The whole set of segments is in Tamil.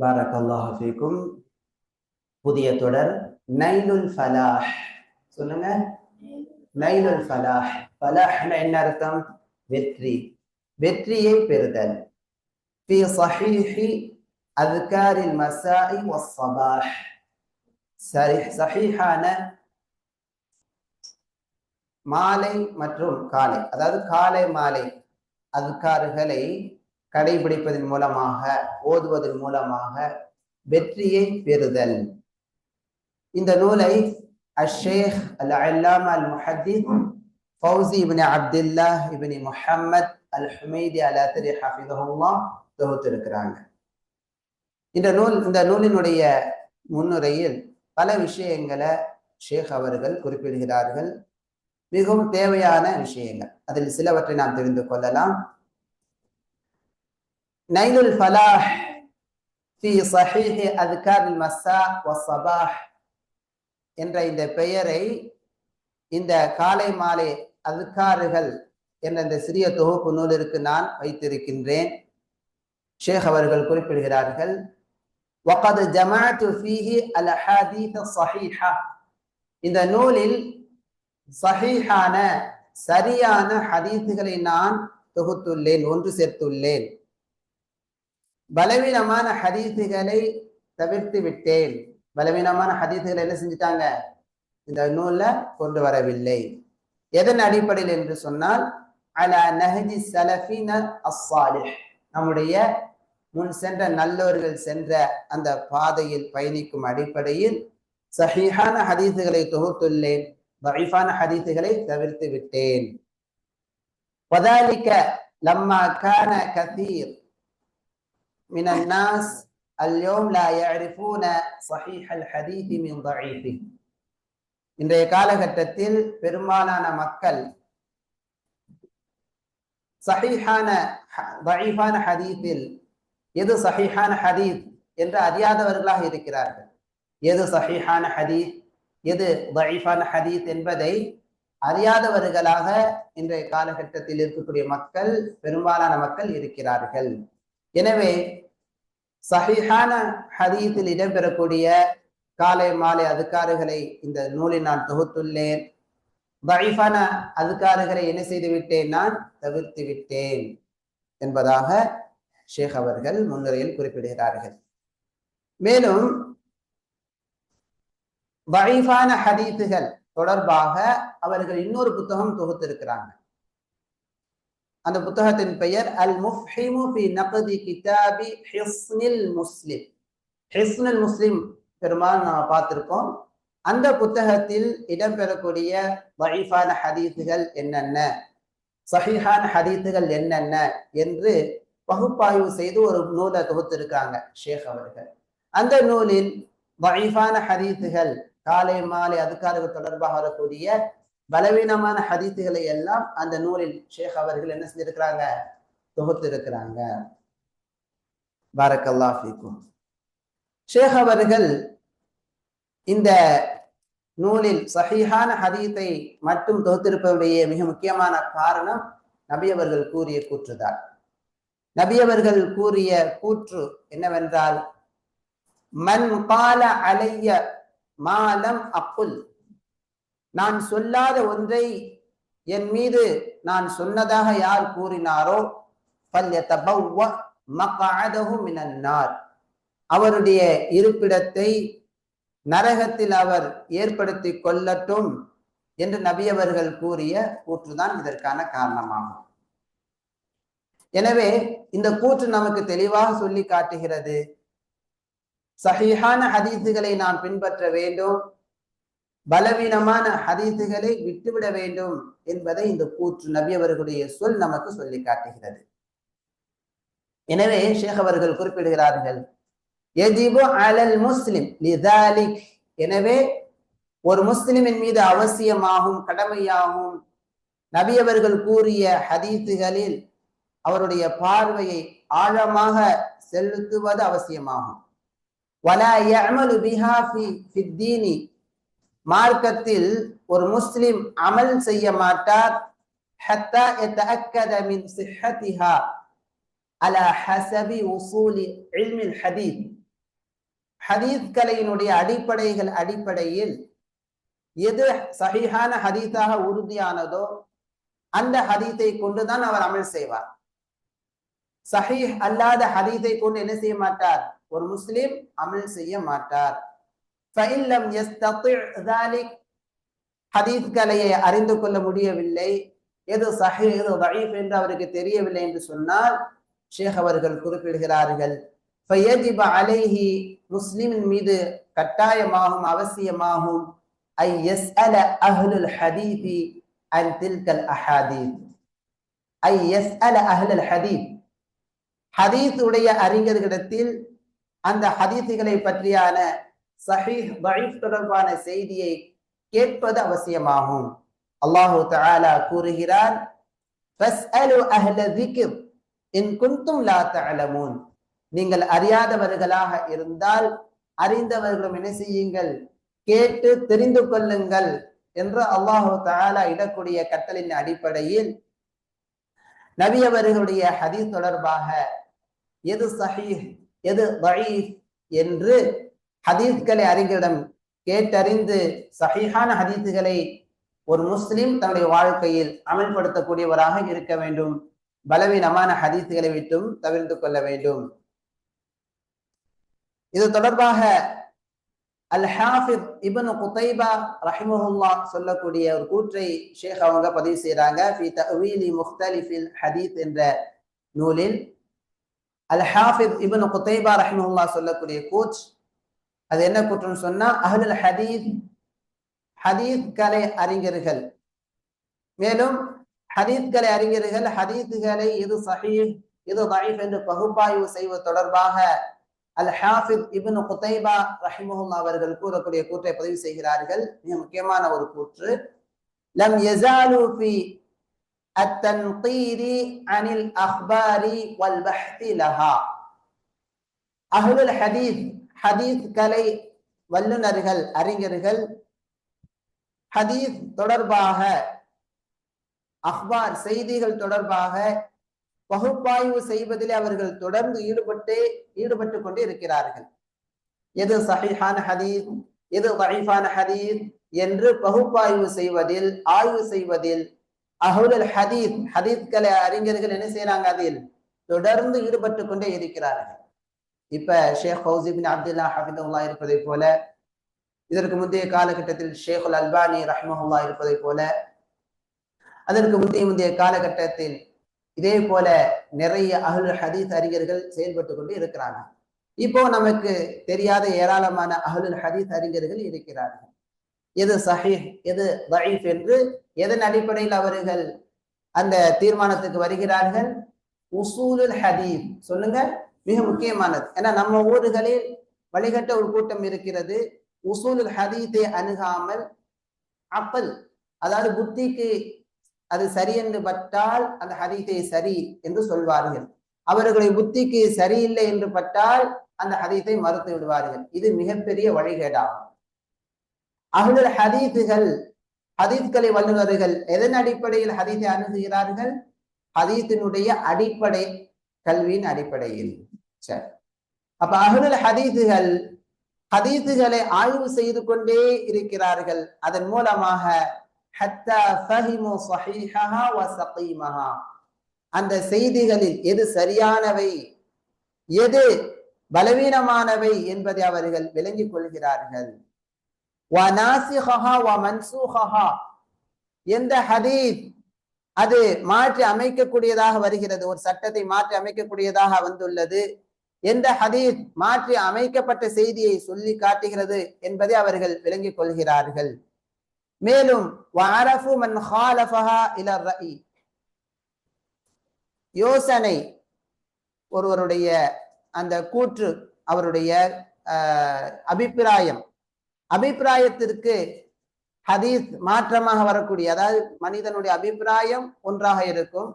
பாரக்கல்லாஹ் புதிய தொடர் நைலுல் ஃபலாஹ். சொல்லுங்க. நைலுல் ஃபலாஹ். ஃபலாஹ்னா என்ன அர்த்தம்? வெற்றி. வெற்றியை பெறுதல். ஃபி சஹீஹி அத்காரில் மசாஇ வஸ்ஸபாஹ். சரி சஹீஹான மாலை மற்றும் காலை. அதாவது காலை மாலை. அத்கார்களை கடைபிடிப்பதன் மூலமாக ஓதுவதன் மூலமாக வெற்றியை பெறுதல். இந்த நூலை அஷேக் அல் அல்லாம அல் முஹத்தித் Fawzi ibn Abdullah ibn Muhammad al Humaidi al Athari ஹஃபிதஹுல்லா தொகுத்திருக்கிறாங்க. இந்த நூல் இந்த நூலினுடைய முன்னுரையில் பல விஷயங்களை ஷேக் அவர்கள் குறிப்பிடுகிறார்கள். மிகவும் தேவையான விஷயங்கள். அதில் சிலவற்றை நாம் தெரிந்து கொள்ளலாம். நைலுல் ஃபலாஹ் ஃபி சஹீஹி அத்கார் மஸ்ஸா வசபாஹ் என்ற இந்த பெயரை இந்த காலை மாலை அத்கார்கள் என்ற இந்த சிறிய தொகுப்பு நூலிற்கு நான் வைத்திருக்கின்றேன். ஷேக் அவர்கள் குறிப்பிடுகிறார்கள் வகது ஜமாத்து ஃபீஹி அல் ஹதீத இந்த நூலில் சஹீஹான சரியான ஹதீத்துகளை நான் தொகுத்துள்ளேன் ஒன்று சேர்த்துள்ளேன். பலவீனமான ஹதீசுகளை தவிர்த்து விட்டேன். பலவீனமான ஹதீசுகளை என்ன செஞ்சுட்டாங்க? இந்த நூல்ல கொண்டு வரவில்லை. எதன் அடிப்படையில் என்று சொன்னால் அலா நஹஜி நம்முடைய முன் சென்ற நல்லவர்கள் சென்ற அந்த பாதையில் பயணிக்கும் அடிப்படையில் சஹீஹான ஹதீசுகளை தொகுத்துள்ளேன். ضعيفான ஹதீசுகளை தவிர்த்து விட்டேன். وذلك لما كان كثير من الناس اليوم لا يعرفون صحيح الحديث من ضعيفه. இன்றைய காலகட்டத்தில் பெரும்பாலான மக்கள் சஹீஹான தயீஃபான ஹதீத்தில் எது சஹீஹான ஹதீத் என்று அறியாதவர்களாக இருக்கிறார்கள். எது சஹீஹான ஹதீத் எது தயீஃபான ஹதீத் என்பதை அறியாதவர்களாக இன்றைய காலகட்டத்தில் இருக்கக்கூடிய மக்கள் பெரும்பாலான மக்கள் இருக்கிறார்கள். எனவே சஹிஹான ஹதீத்தில் இடம்பெறக்கூடிய காலை மாலை அதுக்காறுகளை இந்த நூலில் நான் தொகுத்துள்ளேன். வைஃபான அதுக்காறுகளை என்ன செய்து விட்டேன்? நான் தவிர்த்து விட்டேன் என்பதாக ஷேக் அவர்கள் முன்னுரையில் குறிப்பிடுகிறார்கள். மேலும் வைஃபான ஹதீத்துகள் தொடர்பாக அவர்கள் இன்னொரு புத்தகம் தொகுத்திருக்கிறாங்க. அந்த புத்தகத்தின் பெயர் அல் முஃஹிமு பி நக்தி கிதாபி ஹிஸ்னில் முஸ்லிம். ஹிஸ்னில் முஸ்லிம் பெரும்பாலும் நாம் பார்த்திருக்கோம். அந்த புத்தகத்தில் இடம்பெறக்கூடிய வழிஃபான ஹதீஸுகள் என்னென்ன? சஹிஹான ஹதீஸுகள் என்னென்ன? என்று பகுப்பாய்வு செய்து ஒரு நூலை தொகுத்திருக்காங்க ஷேக் அவர்கள். அந்த நூலில் வழிஃபான ஹதீஸுகள் காலை மாலை அதுக்காரர்கள் தொடர்பாக வரக்கூடிய பலவீனமான ஹதீத்துகளை எல்லாம் அந்த நூலில் ஷேக் அவர்கள் என்ன செஞ்சிருக்கிறாங்க? தொகுத்திருக்கிறாங்க. பாரக்கல்லா ஃபீக்கும். ஷேக் அவர்கள் இந்த நூலில் சஹீஹான ஹதீத்தை மட்டும் தொகுத்திருப்பதுடைய மிக முக்கியமான காரணம் நபியவர்கள் கூறிய கூற்றுதான். நபியவர்கள் கூறிய கூற்று என்னவென்றால் மன் கால அலைய மாலம் அப்புல் நான் சொல்லாத ஒன்றை என் மீது நான் சொன்னதாக யார் கூறினாரோ அவருடைய இருப்பிடத்தை நரகத்தில் அவர் ஏற்படுத்தி கொள்ளட்டும் என்று நபியவர்கள் கூறிய கூற்றுதான் இதற்கான காரணமாகும். எனவே இந்த கூற்று நமக்கு தெளிவாக சொல்லி காட்டுகிறது. சஹீஹான ஹதீசுகளை நாம் பின்பற்ற வேண்டும். பலவீனமான ஹதீசுகளை விட்டுவிட வேண்டும் என்பதை இந்த கூற்று நபியவர்களுடைய சொல் நமக்கு சொல்லி காட்டுகிறது. எனவே ஷேக் அவர்கள் குறிப்பிடுகிறார்கள் எஜிபு அலல் முஸ்லிம் லிதாலிக். எனவே ஒரு முஸ்லிமின் மீது அவசியமாகும் கடமையாகும். நபியவர்கள் கூறிய ஹதீசுகளில் அவருடைய பார்வையை ஆழமாக செலுத்துவது அவசியமாகும். மார்க்கத்தில் ஒரு முஸ்லிம் அமல் செய்ய மாட்டார் على حسب وصول علم الحديث ஹதீஸ் கலையினுடைய அடிப்படைகள் அடிப்படையில் எது சஹீஹான ஹதீஸாக உறுதியானதோ அந்த ஹதீஸை கொண்டுதான் அவர் அமல் செய்வார் சஹீஹ் அல்லாத ஹதீஸை கொண்டு என்ன செய்ய மாட்டார் ஒரு முஸ்லிம் அமல் செய்ய மாட்டார் ஹதீஸ்களையை அறிந்து கொள்ள முடியவில்லை. எது சஹி எது வழிப் என்று அவருக்கு தெரியவில்லை என்று சொன்னால் ஷேக் அவர்கள் குறிப்பிடுகிறார்கள். ஃபயஜிப அலைஹி முஸ்லிமின் மீது கட்டாயமாகும் அவசியமாகும். ஐ எஸ் அல அஹ்லுல் ஹதீபி அன் தில்கல் அஹாதீத் ஐ எஸ் அல அஹ்லுல் ஹதீப் ஹதீஸ் உடைய அறிஞர்களிடத்தில் அந்த ஹதீஸுகளை பற்றியான சஹீஹ் தஈஃப் தொடர்பான செய்தியை கேட்பது அவசியமாகும். அல்லாஹு தஆலா கூறுகிறார் ஃபஸ்அலு அஹ்ல இன் குன்தும் லா தஅலமூன். நீங்கள் அறியாதவர்களாக இருந்தால் அறிந்தவர்களும் என்ன செய்யுங்கள்? கேட்டு தெரிந்து கொள்ளுங்கள் என்று அல்லாஹு தஆலா இடக்கூடிய கட்டளின் அடிப்படையில் நபி அவர்களுடைய ஹதீஸ் தொடர்பாக எது சஹீஹ் எது தஈஃப் என்று ஹதீஸ்களை அறிஞரிடம் கேட்டறிந்து சஹீஹான ஹதீஸ்களை ஒரு முஸ்லிம் தன்னுடைய வாழ்க்கையில் அமல்படுத்தக்கூடியவராக இருக்க வேண்டும். பலவீனமான ஹதீஸ்களை விட்டும் தவிர்த்து கொள்ள வேண்டும். இது தொடர்பாக அல் ஹாஃபித் இப்னு குத்தைபா ரஹிமஹுல்லா சொல்லக்கூடிய ஒரு கூற்றை ஷேக் அவங்க பதிவு செய்யறாங்க ஃபி என்ற நூலில் அல் ஹாஃபித் இப்னு குத்தைபா ரஹிமஹுல்லா சொல்லக்கூடிய கூற்று அது என்ன கூற்றுன்னு சொன்னா அஹ்லுல் ஹதீஸ் ஹதீஸ் கலை அறிஞர்கள் மேலும் ஹதீஸ் கலை அறிஞர்கள் ஹதீஸுகளை இது சஹீஹ் இது தஈஃப் என்று பகுப்பாய்வு செய்வது தொடர்பாக அல் ஹாஃபித் இப்னு குதைபா ரஹிமஹுல்லா அவர்கள் கூறக்கூடிய கூற்றை பதிவு செய்கிறார்கள் மிக முக்கியமான ஒரு கூற்று லம் யஸாலு ஃபி التنقير عن الأخبار والبحث لها أهل الحديث ஹதீஸ் கலை வல்லுநர்கள் அறிஞர்கள். ஹதீஸ் தொடர்பாக அஹ்பார் செய்திகள் தொடர்பாக பகுப்பாய்வு செய்வதிலே அவர்கள் தொடர்ந்து ஈடுபட்டு ஈடுபட்டு கொண்டு இருக்கிறார்கள் எது சஹிஹான ஹதீஸ் எது வகைஃபான ஹதீஸ் என்று பகுப்பாய்வு செய்வதில் ஆய்வு செய்வதில் அஹுல் ஹதீஸ் ஹதீஸ்களை அறிஞர்கள் என்ன செய்யறாங்க அதில்? தொடர்ந்து ஈடுபட்டு கொண்டே இருக்கிறார்கள். இப்ப ஷேக் ஹவுசிபின் பின் அப்துல்லா ஹபிதுல்லா இருப்பதை போல இதற்கு முந்தைய காலகட்டத்தில் ஷேகுல் அல்பானி ரஹ்மஹுல்லா இருப்பதை போல அதற்கு முந்தைய முந்தைய காலகட்டத்தில் இதே போல நிறைய அகல் ஹதீஸ் அறிஞர்கள் செயல்பட்டு கொண்டு இருக்கிறாங்க இப்போ நமக்கு தெரியாத ஏராளமான அகலுல் ஹதீஸ் அறிஞர்கள் இருக்கிறார்கள். எது சஹீஹ் எது தஈஃப் என்று எதன் அடிப்படையில் அவர்கள் அந்த தீர்மானத்துக்கு வருகிறார்கள்? உசூலுல் ஹதீப் சொல்லுங்க மிக முக்கியமானது. ஏன்னா நம்ம ஊர்களில் வழிகட்ட ஒரு கூட்டம் இருக்கிறது. உசூல் ஹதீத்தை அணுகாமல் அப்பல் அதாவது புத்திக்கு அது சரி என்று பட்டால் அந்த ஹதீத்தை சரி என்று சொல்வார்கள். அவர்களுடைய புத்திக்கு சரியில்லை என்று பட்டால் அந்த ஹதீத்தை மறுத்து விடுவார்கள். இது மிகப்பெரிய வழிகேடாகும். அகலுல் ஹதீத்துகள் ஹதீத்களை வல்லுநர்கள் எதன் அடிப்படையில் ஹதீத்தை அணுகுகிறார்கள்? ஹதீத்தினுடைய அடிப்படை கல்வியின் அடிப்படையில். சரி. அப்ப அகலுல் ஹதீதுகள் ஹதீதுகளை ஆய்வு செய்து கொண்டே இருக்கிறார்கள். அதன் மூலமாக அந்த செய்திகளில் எது சரியானவை எது பலவீனமானவை என்பதை அவர்கள் விளங்கிக் கொள்கிறார்கள். எந்த ஹதீத் அது மாற்றி அமைக்கக்கூடியதாக வருகிறது ஒரு சட்டத்தை மாற்றி அமைக்கக்கூடியதாக வந்துள்ளது எந்த ஹதீத் மாற்றி அமைக்கப்பட்ட செய்தியை சொல்லி காட்டுகிறது என்பதை அவர்கள் விளங்கிக் கொள்கிறார்கள். மேலும் யோசனை ஒருவருடைய அந்த கூற்று அவருடைய அபிப்பிராயம். அபிப்பிராயத்திற்கு ஹதீஸ் மாற்றமாக வரக்கூடிய அதாவது மனிதனுடைய அபிப்பிராயம் ஒன்றாக இருக்கும்.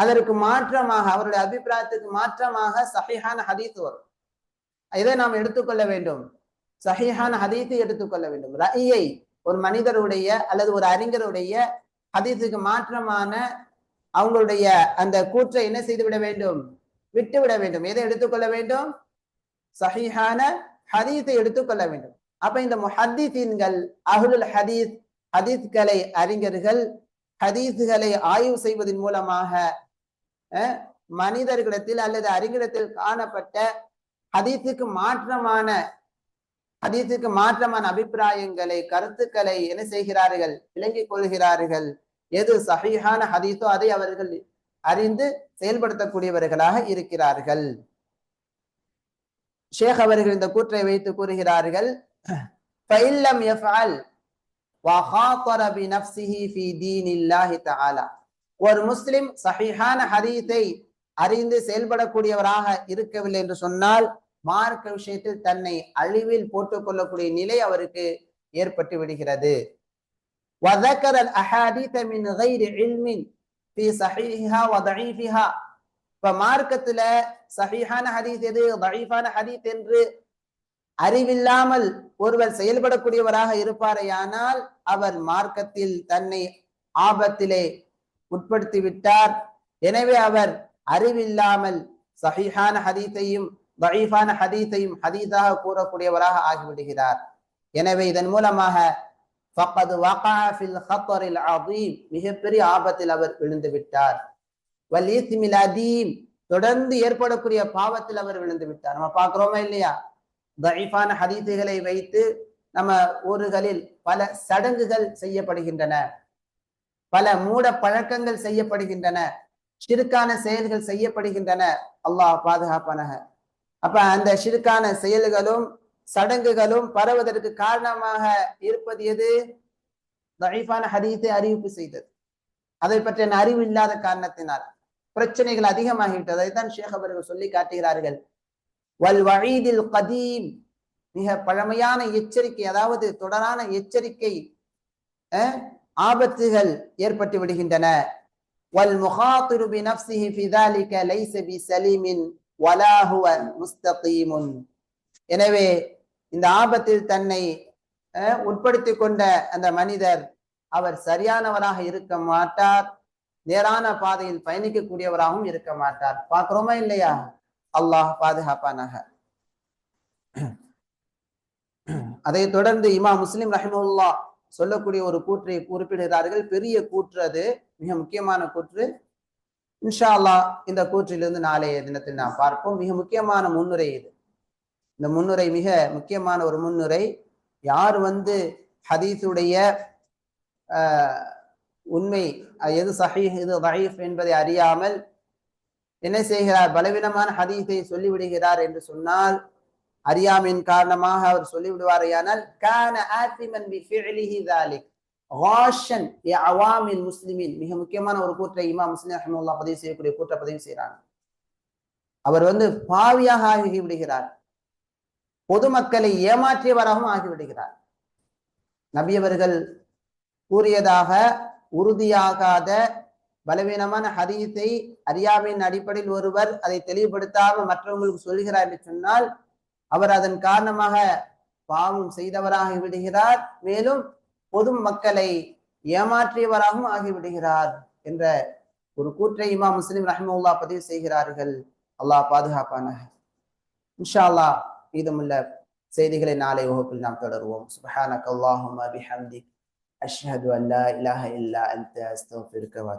அதற்கு மாற்றமாக அவருடைய அபிப்பிராயத்துக்கு மாற்றமாக சஹிஹான ஹதீத் வரும். இதை நாம் எடுத்துக்கொள்ள வேண்டும். சஹிஹான ஹதீத்து எடுத்துக்கொள்ள வேண்டும். ரஐயை ஒரு மனிதருடைய அல்லது ஒரு அறிஞருடைய ஹதீஸுக்கு மாற்றமான அவங்களுடைய அந்த கூற்றை என்ன செய்து விட வேண்டும்? விட்டு விட வேண்டும். எதை எடுத்துக்கொள்ள வேண்டும்? சஹிஹான ஹதீத்தை எடுத்துக்கொள்ள வேண்டும். அப்ப இந்த முஹத்திசீன்கள் அகுலுல் ஹதீஸ் ஹதீஸ்களை அறிஞர்கள் ஹதீஸ்களை ஆய்வு செய்வதன் மூலமாக மனிதர்களிடத்தில் அல்லது அறிஞரிடத்தில் காணப்பட்ட ஹதீஸுக்கு மாற்றமான ஹதீஸுக்கு மாற்றமான அபிப்பிராயங்களை கருத்துக்களை என்ன செய்கிறார்கள் விளங்கிக் கொள்கிறார்கள் எது சஹீஹான ஹதீஸோ அதை அவர்கள் அறிந்து செயல்படுத்தக்கூடியவர்களாக இருக்கிறார்கள் ஷேக் அவர்கள் இந்த கூற்றை வைத்து கூறுகிறார்கள் فَإِلَّمْ يَفْعَلْ وَخَاطَرَ بِنَفْسِهِ فِي دِينِ اللَّهِ تَعَالَى ஒரு முஸ்லிம் சஹிஹான ஹரீத்தை அறிந்து செயல்படக்கூடியவராக இருக்கவில்லை என்று சொன்னால் மார்க்க விஷயத்தில் தன்னை அழிவில் போட்டுக் கொள்ளக்கூடிய நிலை அவருக்கு ஏற்பட்டு விடுகிறது. இப்ப மார்க்கத்துல சஹிஹான ஹதீஸ் எது தயீஃபான ஹதீஸ் என்று அறிவில்லாமல் ஒருவர் செயல்படக்கூடியவராக இருப்பாரையானால் அவர் மார்க்கத்தில் தன்னை ஆபத்திலே உட்படுத்தி விட்டார் எனவே அவர் அறிவில்லாமல் சஹிஹான ஹதீத்தையும் தஈஃபான ஹதீத்தையும் ஹதீதாக கூறக்கூடியவராக ஆகிவிடுகிறார். எனவே இதன் மூலமாக ஃபக்கது வகா ஃபில் ஹத்தரில் அதீம் மிகப்பெரிய ஆபத்தில் அவர் விழுந்து விட்டார் வல் அதீம் தொடர்ந்து ஏற்படக்கூடிய பாவத்தில் அவர் விழுந்து விட்டார் நம்ம பார்க்குறோமா இல்லையா? தஈஃபான ஹதீத்துகளை வைத்து நம்ம ஊர்களில் பல சடங்குகள் செய்யப்படுகின்றன. பல மூட பழக்கங்கள் செய்யப்படுகின்றன. சிறுக்கான செயல்கள் செய்யப்படுகின்றன. அல்லாஹ் பாதுகாப்பானக. அப்ப அந்த சிறுக்கான செயல்களும் சடங்குகளும் பரவதற்கு காரணமாக இருப்பது எது? தஈஃபான ஹதீஸை அறிவிப்பு செய்தது. அதை பற்றிய அறிவு இல்லாத காரணத்தினால் பிரச்சனைகள் அதிகமாகிவிட்டது. அதைத்தான் ஷேக் அவர்கள் சொல்லி காட்டுகிறார்கள். வல் வழிதில் கதீம். மிக பழமையான எச்சரிக்கை அதாவது தொடரான எச்சரிக்கை ஆபத்துகள் ஏற்பட்டு விடுகின்றன. வல் முகாத்துரு பி நஃப்சிஹி ஃபி தாலிக லைஸ பி சலீமின் வலா ஹுவ முஸ்தகீமுன். எனவே இந்த ஆபத்தில் தன்னை உட்படுத்தி கொண்ட அந்த மனிதர் அவர் சரியானவராக இருக்க மாட்டார். நேரான பாதையில் பயணிக்கக்கூடியவராகவும் இருக்க மாட்டார். பார்க்கிறோமா இல்லையா? அல்லாஹ் பாதுகாப்பானாக. அதை தொடர்ந்து இமா முஸ்லிம் ரஹிமுல்லா சொல்லக்கூடிய ஒரு கூற்றை குறிப்பிடுகிறார்கள். பெரிய கூற்று அது. மிக முக்கியமான கூற்று. இன்ஷா அல்லாஹ் இந்த கூற்றிலிருந்து நாளைய தினத்தில் நாம் பார்ப்போம். மிக முக்கியமான முன்னுரை இது. இந்த முன்னுரை மிக முக்கியமான ஒரு முன்னுரை. யார் வந்து ஹதீஸுடைய உண்மை எது சஹீஹ் எது வஹீஃப் என்பதை அறியாமல் என்ன செய்கிறார்? பலவீனமான ஹதீஸை சொல்லிவிடுகிறார் என்று சொன்னால் அறியாமையின் காரணமாக அவர் சொல்லிவிடுவாரையானால் கான ஆத்திமன் பி ஃபிஅலிஹி வாஷன் அவாமின் முஸ்லிமின். மிக முக்கியமான ஒரு கூற்றை இமா முஸ்லிம் ரஹமுல்லா பதிவு செய்யக்கூடிய கூற்றை பதிவு செய்கிறாங்க. அவர் வந்து பாவியாக ஆகிவிடுகிறார் பொதுமக்களை ஏமாற்றியவராகவும் ஆகிவிடுகிறார் நபியவர்கள் கூறியதாக உறுதியாகாத பலவீனமான ஹரியத்தை அறியாமையின் அடிப்படையில் ஒருவர் அதை தெளிவுபடுத்தாமல் மற்றவங்களுக்கு சொல்கிறார் என்று சொன்னால் அவர் அதன் காரணமாக பாவம் செய்தவராகி விடுகிறார். மேலும் பொது மக்களை ஏமாற்றியவராகவும் ஆகிவிடுகிறார் என்ற ஒரு கூற்றை இமா முஸ்லிம் ரஹமுல்லா பதிவு செய்கிறார்கள். அல்லாஹ் பாதுகாப்பான இன்ஷா அல்லாஹ் மீதமுள்ள செய்திகளை நாளை வகுப்பில் நாம் தொடருவோம். சுபஹானக் அல்லாஹும்ம பிஹம்திக். அஷ்ஹது அல்லா இல்லாஹ இலாஹ இல்லா அந்த அஸ்தக்ஃபிருக்க வ